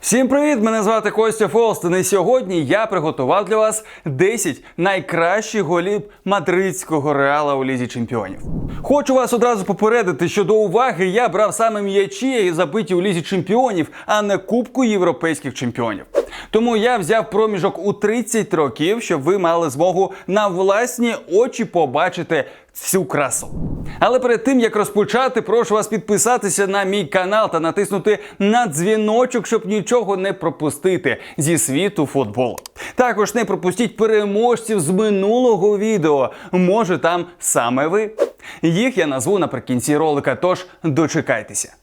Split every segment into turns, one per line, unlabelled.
Всім привіт! Мене звати Костя Фолстен. І сьогодні я приготував для вас 10 найкращих голів мадридського реала у лізі чемпіонів. Хочу вас одразу попередити, що до уваги я брав саме м'ячі, і забиті у лізі чемпіонів, а не Кубку європейських чемпіонів. Тому я взяв проміжок у 30 років, щоб ви мали змогу на власні очі побачити всю красу. Але перед тим як розпочати, прошу вас підписатися на мій канал та натиснути на дзвіночок, щоб нічого не пропустити зі світу футболу. Також не пропустіть переможців з минулого відео. Може там саме ви. Їх я назву наприкінці ролика, тож дочекайтеся.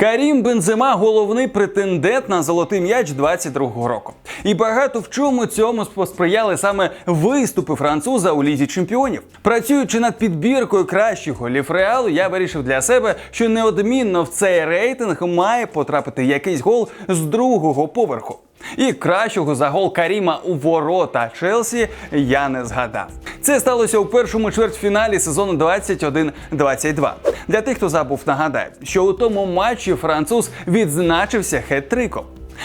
Карім Бензема головний претендент на золотий м'яч 22-го року. І багато в чому цьому посприяли саме виступи француза у лізі чемпіонів. Працюючи над підбіркою кращих голів реалу, я вирішив для себе, що неодмінно в цей рейтинг має потрапити якийсь гол з другого поверху. І кращого за гол Каріма у ворота Челсі я не згадав. Це сталося у першому чвертьфіналі сезону 21-22. Для тих, хто забув, нагадаю, що у тому матчі француз відзначився хет-триком.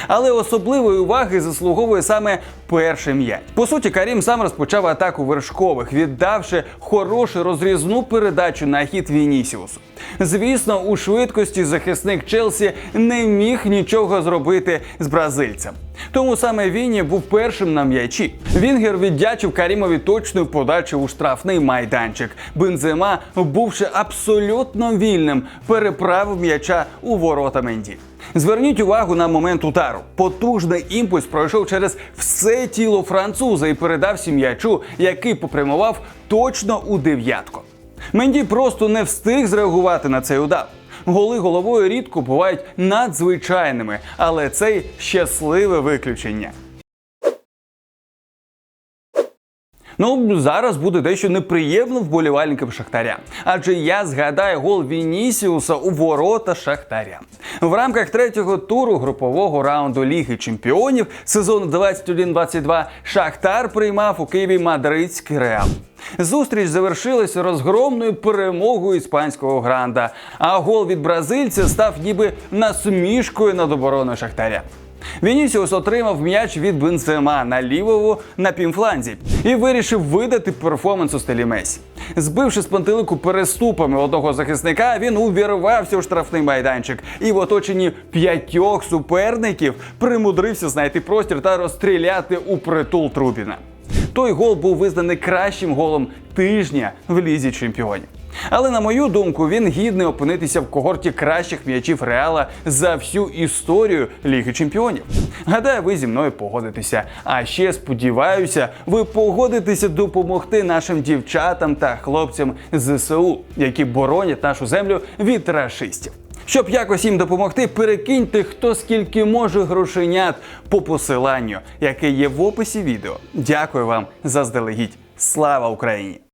Але особливої уваги заслуговує саме перший м'яч. По суті, Карім сам розпочав атаку вершкових, віддавши хорошу розрізну передачу на хід Вінісіусу. Звісно, у швидкості захисник Челсі не міг нічого зробити з бразильцем. Тому саме Віні був першим на м'ячі. Вінгер віддячив Карімові точною подачу у штрафний майданчик. Бензема, бувши абсолютно вільним, переправив м'яча у ворота Менді. Зверніть увагу на момент удару. Потужний імпульс пройшов через все тіло француза і передався м'ячу, який попрямував точно у дев'ятку. Менді просто не встиг зреагувати на цей удар. Голи головою рідко бувають надзвичайними, але цей щасливе виключення. Ну, зараз буде дещо неприємно вболівальникам Шахтаря. Адже я згадаю гол Вінісіуса у ворота Шахтаря. В рамках третього туру групового раунду Ліги Чемпіонів сезону 21-22 Шахтар приймав у Києві мадридський реал. Зустріч завершилася розгромною перемогою іспанського гранда. А гол від бразильця став ніби насмішкою над обороною Шахтаря. Вінісіус отримав м'яч від Бензема на лівому на півфланзі і вирішив видати перформанс у стилі Месі. Збивши з пантелику переступами одного захисника, він увірвався у штрафний майданчик і в оточенні п'ятьох суперників примудрився знайти простір та розстріляти у притул Трубіна. Той гол був визнаний кращим голом тижня в лізі чемпіонів. Але на мою думку, він гідний опинитися в когорті кращих м'ячів Реала за всю історію Ліги Чемпіонів. Гадаю, ви зі мною погодитеся. А ще сподіваюся, ви погодитеся допомогти нашим дівчатам та хлопцям ЗСУ, які боронять нашу землю від рашистів. Щоб якось їм допомогти, перекиньте хто скільки може грошенят по посиланню, яке є в описі відео. Дякую вам заздалегідь. Слава Україні!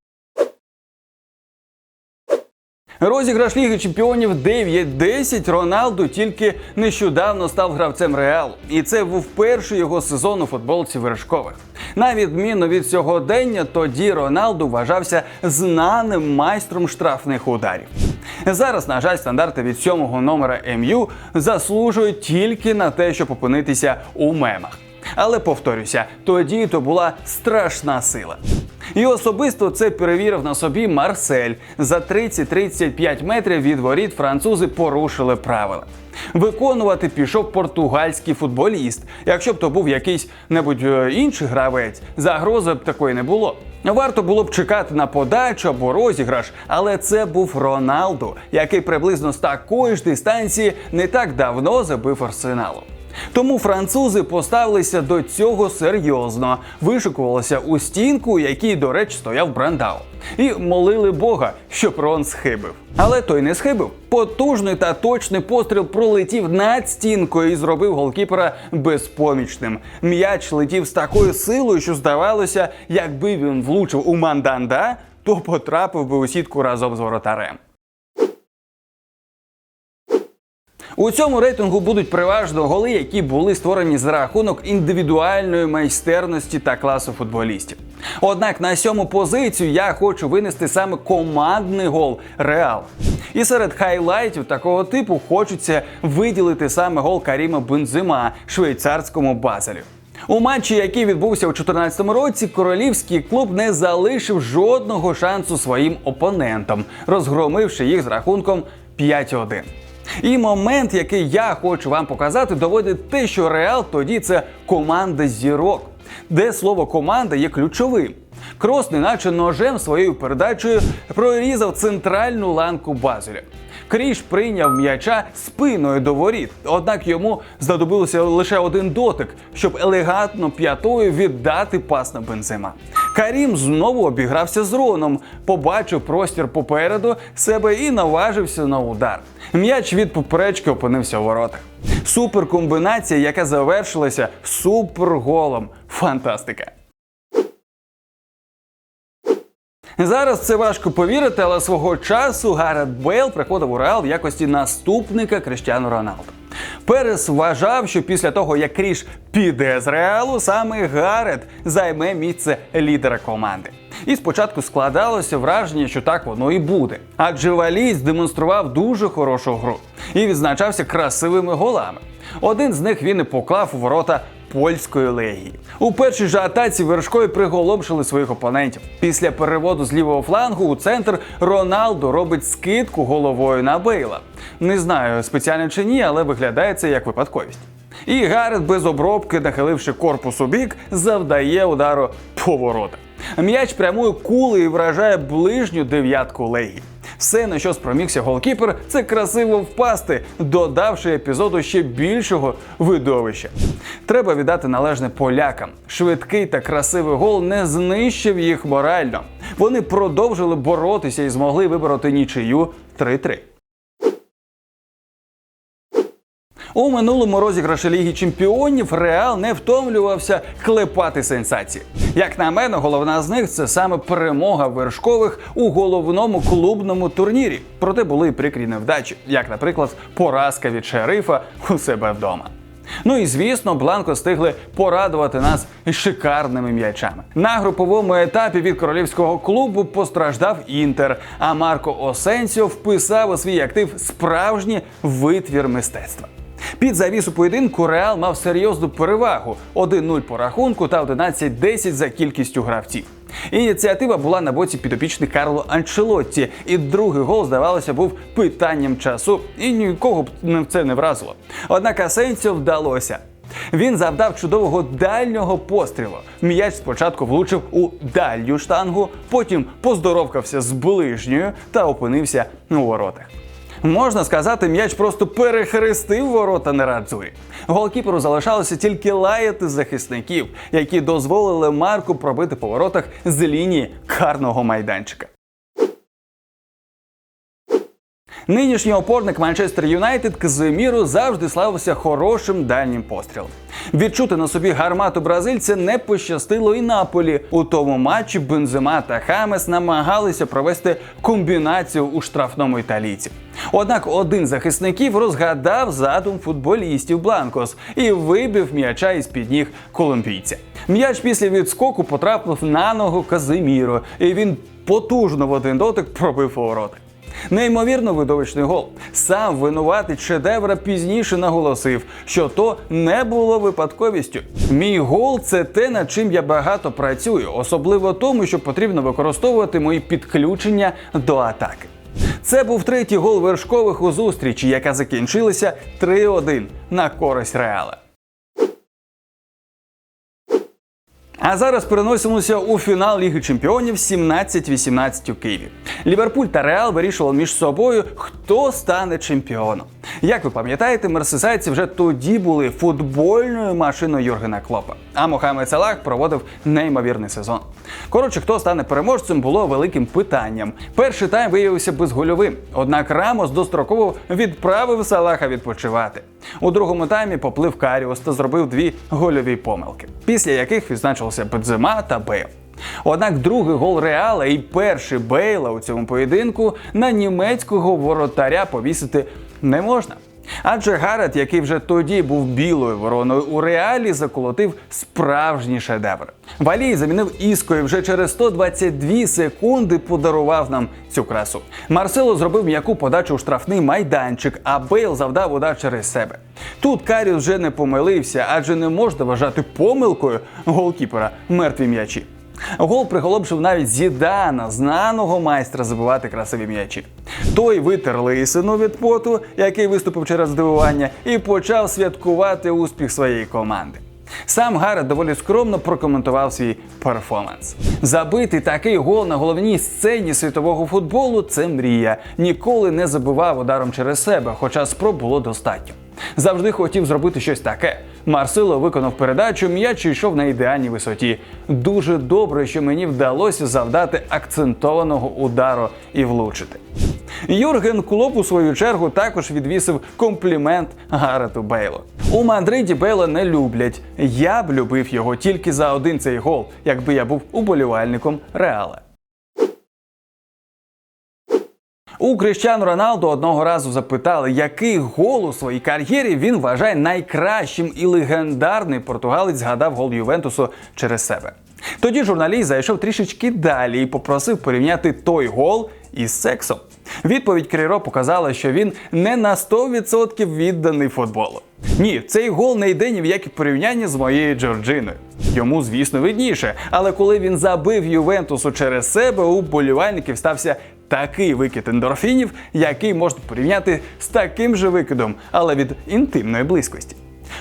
Розіграш Ліги Чемпіонів 9-10 Роналду тільки нещодавно став гравцем Реалу, і це був перший його сезон у футболці вершкових. На відміну від сьогодення, тоді Роналду вважався знаним майстром штрафних ударів. Зараз, на жаль, стандарти від сьомого номера МЮ заслужують тільки на те, щоб опинитися у мемах. Але повторюся, тоді то була страшна сила. І особисто це перевірив на собі Марсель. За 30-35 метрів від воріт французи порушили правила. Виконувати пішов португальський футболіст. Якщо б то був якийсь небудь е, інший гравець, загрози б такої не було. Варто було б чекати на подачу або розіграш, але це був Роналду, який приблизно з такої ж дистанції не так давно забив арсеналу. Тому французи поставилися до цього серйозно, вишикувалися у стінку, який, до речі, стояв Брандау, і молили Бога, щоб Рон схибив. Але той не схибив. Потужний та точний постріл пролетів над стінкою і зробив голкіпера безпомічним. М'яч летів з такою силою, що здавалося, якби він влучив у манданда, то потрапив би у сітку разом з воротарем. У цьому рейтингу будуть переважно голи, які були створені за рахунок індивідуальної майстерності та класу футболістів. Однак на сьому позицію я хочу винести саме командний гол Реал. І серед хайлайтів такого типу хочеться виділити саме гол Каріма Бензима швейцарському базелю. У матчі, який відбувся у 2014 році, королівський клуб не залишив жодного шансу своїм опонентам, розгромивши їх з рахунком 5-1. І момент, який я хочу вам показати, доводить те, що Реал тоді це команда зірок, де слово команда є ключовим. Крос, неначе ножем своєю передачею прорізав центральну ланку Базеля. Кріш прийняв м'яча спиною до воріт, однак йому знадобилося лише один дотик, щоб елегантно п'ятою віддати пас на Бензема. Карім знову обігрався з Роном, побачив простір попереду себе і наважився на удар. М'яч від поперечки опинився у воротах. Суперкомбінація, яка завершилася суперголом. Фантастика! Зараз це важко повірити, але свого часу Гарет Бейл приходив у Реал в якості наступника Криштіану Роналду. Перес вважав, що після того, як Кріш піде з Реалу, саме Гарет займе місце лідера команди. І спочатку складалося враження, що так воно і буде. Адже Валієць демонстрував дуже хорошу гру і відзначався красивими голами. Один з них він і поклав у ворота польської легії. У першій же атаці вершкові приголомшили своїх опонентів. Після переводу з лівого флангу у центр Роналдо робить скидку головою на Бейла. Не знаю, спеціально чи ні, але виглядає це як випадковість. І Гарет без обробки, нахиливши корпус у бік, завдає удару по воротах. М'яч прямує кулею і вражає ближню дев'ятку легії. Все, на що спромігся голкіпер, це красиво впасти, додавши епізоду ще більшого видовища. Треба віддати належне полякам. Швидкий та красивий гол не знищив їх морально. Вони продовжили боротися і змогли вибороти нічию 3-3. У минулому розіграші Ліги Чемпіонів Реал не втомлювався клепати сенсації. Як на мене, головна з них це саме перемога вершкових у головному клубному турнірі. Проте були й прикрі невдачі, як, наприклад, поразка від шерифа у себе вдома. Ну і звісно, Бланко стигли порадувати нас шикарними м'ячами. На груповому етапі від королівського клубу постраждав Інтер, а Марко Осенсіо вписав у свій актив справжній витвір мистецтва. Під завісу поєдинку Реал мав серйозну перевагу 1-0 по рахунку та 11-10 за кількістю гравців. Ініціатива була на боці підопічних Карло Анчелотті, і другий гол, здавалося, був питанням часу, і нікого б це не вразило. Однак Асенсіо вдалося. Він завдав чудового дальнього пострілу. М'яч спочатку влучив у дальню штангу, потім поздоровкався з ближньою та опинився у воротах. Можна сказати, м'яч просто перехрестив ворота Нерадзуї. Голкіперу залишалося тільки лаяти захисників, які дозволили Марку пробити по воротах з лінії карного майданчика. Нинішній опорник Манчестер Юнайтед Казиміру завжди славився хорошим дальнім пострілом. Відчути на собі гармату бразильця не пощастило і Наполі. У тому матчі Бензема та Хамес намагалися провести комбінацію у штрафному італійці. Однак один захисників розгадав задум футболістів Бланкос і вибив м'яча із під ніг колумбійця. М'яч після відскоку потрапив на ногу Казиміро, і він потужно в один дотик пробив ворота. Неймовірно видовищний гол. Сам винуватий шедевра пізніше наголосив, що то не було випадковістю. Мій гол це те, над чим я багато працюю, особливо тому, що потрібно використовувати мої підключення до атаки. Це був третій гол вершкових у зустрічі, яка закінчилася 3-1 на користь Реала. А зараз переносимося у фінал Ліги Чемпіонів 17-18 у Києві. Ліверпуль та Реал вирішували між собою, хто стане чемпіоном. Як ви пам'ятаєте, мерсисайці вже тоді були футбольною машиною Юргена Клопа. А Мохамед Салах проводив неймовірний сезон. Коротше, хто стане переможцем, було великим питанням. Перший тайм виявився безгольовим, однак Рамос достроково відправив Салаха відпочивати. У другому таймі поплив Каріус та зробив дві гольові помилки, після яких відзначилися Бензема та Бейл. Однак другий гол Реала і перший Бейла у цьому поєдинку на німецького воротаря повісити не можна. Адже Гарет, який вже тоді був білою вороною у реалі, заколотив справжній шедевр. Валій замінив Іско і вже через 122 секунди подарував нам цю красу. Марсело зробив м'яку подачу у штрафний майданчик, а Бейл завдав удар через себе. Тут Каріус вже не помилився, адже не можна вважати помилкою голкіпера мертві м'ячі. Гол приголомшив навіть Зідана, знаного майстра забивати красиві м'ячі. Той витер лисину від поту, який виступив через здивування, і почав святкувати успіх своєї команди. Сам Гарет доволі скромно прокоментував свій перформанс. Забити такий гол на головній сцені світового футболу це мрія. Ніколи не забивав ударом через себе, хоча спроб було достатньо. Завжди хотів зробити щось таке. Марсило виконав передачу, м'яч йшов на ідеальній висоті. Дуже добре, що мені вдалося завдати акцентованого удару і влучити. Юрген Клоп у свою чергу також відвісив комплімент Гарету Бейлу. У Мадриді Бейла не люблять. Я б любив його тільки за один цей гол, якби я був уболівальником Реала. У Кріщану Роналду одного разу запитали, який гол у своїй кар'єрі він вважає найкращим і легендарний португалець згадав гол Ювентусу через себе. Тоді журналіст зайшов трішечки далі і попросив порівняти той гол із сексом. Відповідь Кріро показала, що він не на 100% відданий футболу. Ні, цей гол не йде ні в які порівняння з моєю Джорджиною. Йому, звісно, видніше. Але коли він забив Ювентусу через себе, у болівальників стався такий викид ендорфінів, який можна порівняти з таким же викидом, але від інтимної близькості.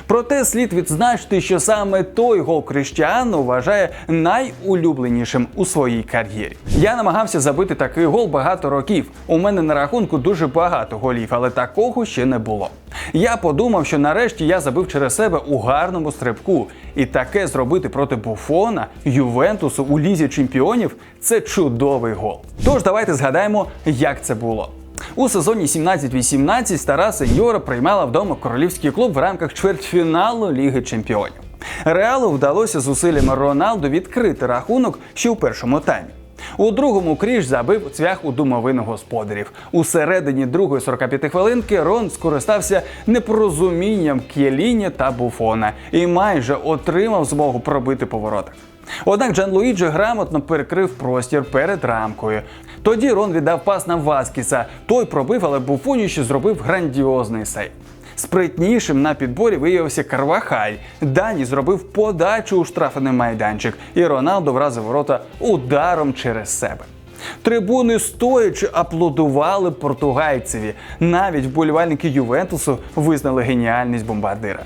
Проте слід відзначити, що саме той гол Кріштіану вважає найулюбленішим у своїй кар'єрі. Я намагався забити такий гол багато років. У мене на рахунку дуже багато голів, але такого ще не було. Я подумав, що нарешті я забив через себе у гарному стрибку, і таке зробити проти Буфона, Ювентусу у лізі чемпіонів це чудовий гол. Тож давайте згадаємо, як це було. У сезоні 17-18 стара сеньора приймала вдома королівський клуб в рамках чвертьфіналу Ліги Чемпіонів. Реалу вдалося зусиллями Роналду відкрити рахунок ще у першому таймі. У другому кріж забив цвях у думовину господарів. У середині другої 45 хвилинки Рон скористався непорозумінням К'єліні та Буфона і майже отримав змогу пробити по. Однак Джан Луїджі грамотно перекрив простір перед рамкою. Тоді Рон віддав пас на Васкіса. Той пробив, але Буфоніще зробив грандіозний сейв. Спритнішим на підборі виявився Карвахаль. Дані зробив подачу у штрафний майданчик, і Роналдо вразив ворота ударом через себе. Трибуни стоячи аплодували португальцеві. Навіть вболівальники Ювентусу визнали геніальність бомбардира.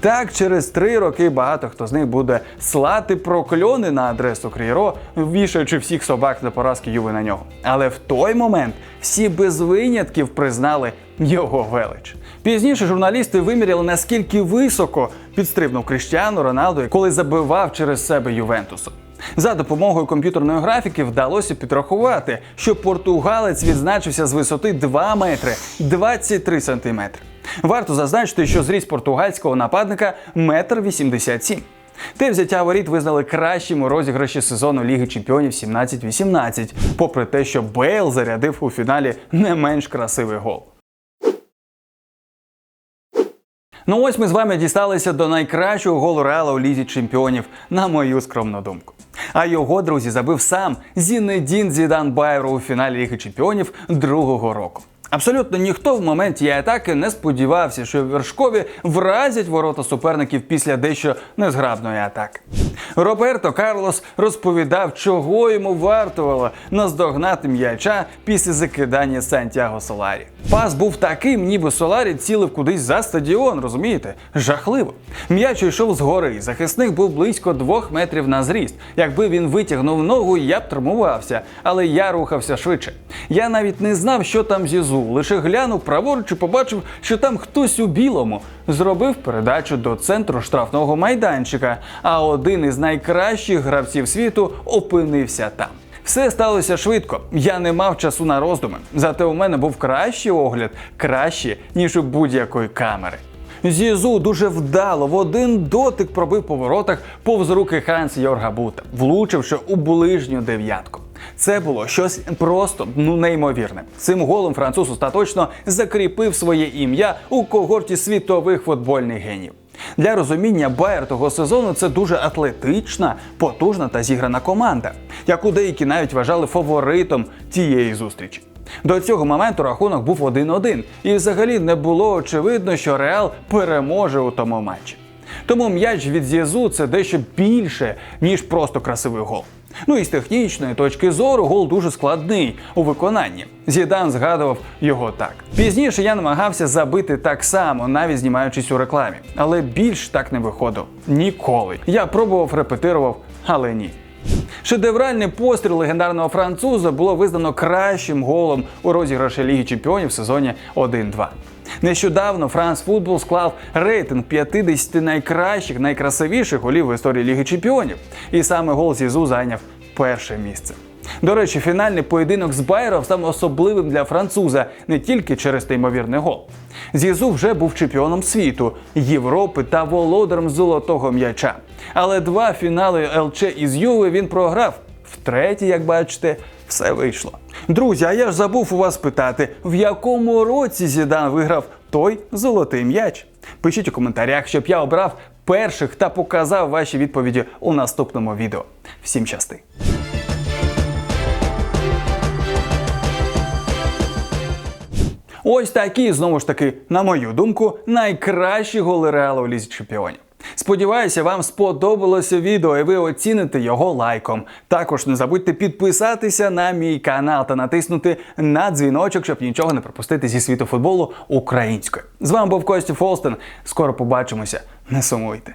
Так, через три роки багато хто з них буде слати прокльони на адресу Кріро, вішаючи всіх собак за поразки Юви на нього. Але в той момент всі без винятків признали його велич. Пізніше журналісти виміряли, наскільки високо підстрибнув Кріштіану Роналду, коли забивав через себе Ювентусу. За допомогою комп'ютерної графіки вдалося підрахувати, що португалець відзначився з висоти 2 метри 23 сантиметри. Варто зазначити, що зріст португальського нападника 1,87 м. Те взяття воріт визнали кращим у розіграші сезону Ліги Чемпіонів 17-18, попри те, що Бейл зарядив у фіналі не менш красивий гол. Ну ось ми з вами дісталися до найкращого голу Реала у лізі чемпіонів, на мою скромну думку. А його друзі забив сам Зінедін Зідан Байро у фіналі Ліги Чемпіонів другого року. Абсолютно ніхто в моменті атаки не сподівався, що вершкові вразять ворота суперників після дещо незграбної атаки. Роберто Карлос розповідав, чого йому вартувало наздогнати м'яча після закидання Сантьяго Соларі. Пас був таким, ніби Соларі цілив кудись за стадіон, розумієте? Жахливо. М'яч йшов згори. Захисник був близько двох метрів на зріст. Якби він витягнув ногу, я б травмувався, але я рухався швидше. Я навіть не знав, що там зізу, лише глянув праворуч і побачив, що там хтось у білому зробив передачу до центру штрафного майданчика. А один із найкращих гравців світу опинився там. Все сталося швидко. Я не мав часу на роздуми. Зате у мене був кращий огляд, краще, ніж у будь-якої камери. Зізу дуже вдало в один дотик пробив по воротах повз руки Ханс Йорга Бута, влучивши у ближню дев'ятку. Це було щось просто ну неймовірне. Цим голом француз остаточно закріпив своє ім'я у когорті світових футбольних генів. Для розуміння Байер того сезону це дуже атлетична, потужна та зіграна команда, яку деякі навіть вважали фаворитом тієї зустрічі. До цього моменту рахунок був 1-1, і взагалі не було очевидно, що Реал переможе у тому матчі. Тому м'яч від з'язу це дещо більше, ніж просто красивий гол. Ну і з технічної точки зору гол дуже складний у виконанні. Зідан згадував його так. Пізніше я намагався забити так само, навіть знімаючись у рекламі, але більш так не виходив. Ніколи. Я пробував, репетирував, але ні. Шедевральний постріл легендарного француза було визнано кращим голом у розіграші Ліги Чемпіонів в сезоні 1-2. Нещодавно Франс Футбол склав рейтинг 50 найкращих, найкрасивіших голів в історії Ліги Чемпіонів. І саме гол Зізу зайняв перше місце. До речі, фінальний поєдинок з Байером став особливим для француза не тільки через неймовірний гол. Зізу вже був чемпіоном світу, Європи та володарем золотого м'яча. Але два фінали ЛЧ із Юви він програв. Втретє, як бачите, все вийшло. Друзі, а я ж забув у вас питати, в якому році Зідан виграв той золотий м'яч? Пишіть у коментарях, щоб я обрав перших та показав ваші відповіді у наступному відео. Всім щасти! Ось такі, знову ж таки, на мою думку, найкращі голи реалу у лізі чемпіонів. Сподіваюся, вам сподобалося відео і ви оціните його лайком. Також не забудьте підписатися на мій канал та натиснути на дзвіночок, щоб нічого не пропустити зі світу футболу українською. З вами був Костя Фолстен. Скоро побачимося. Не сумуйте.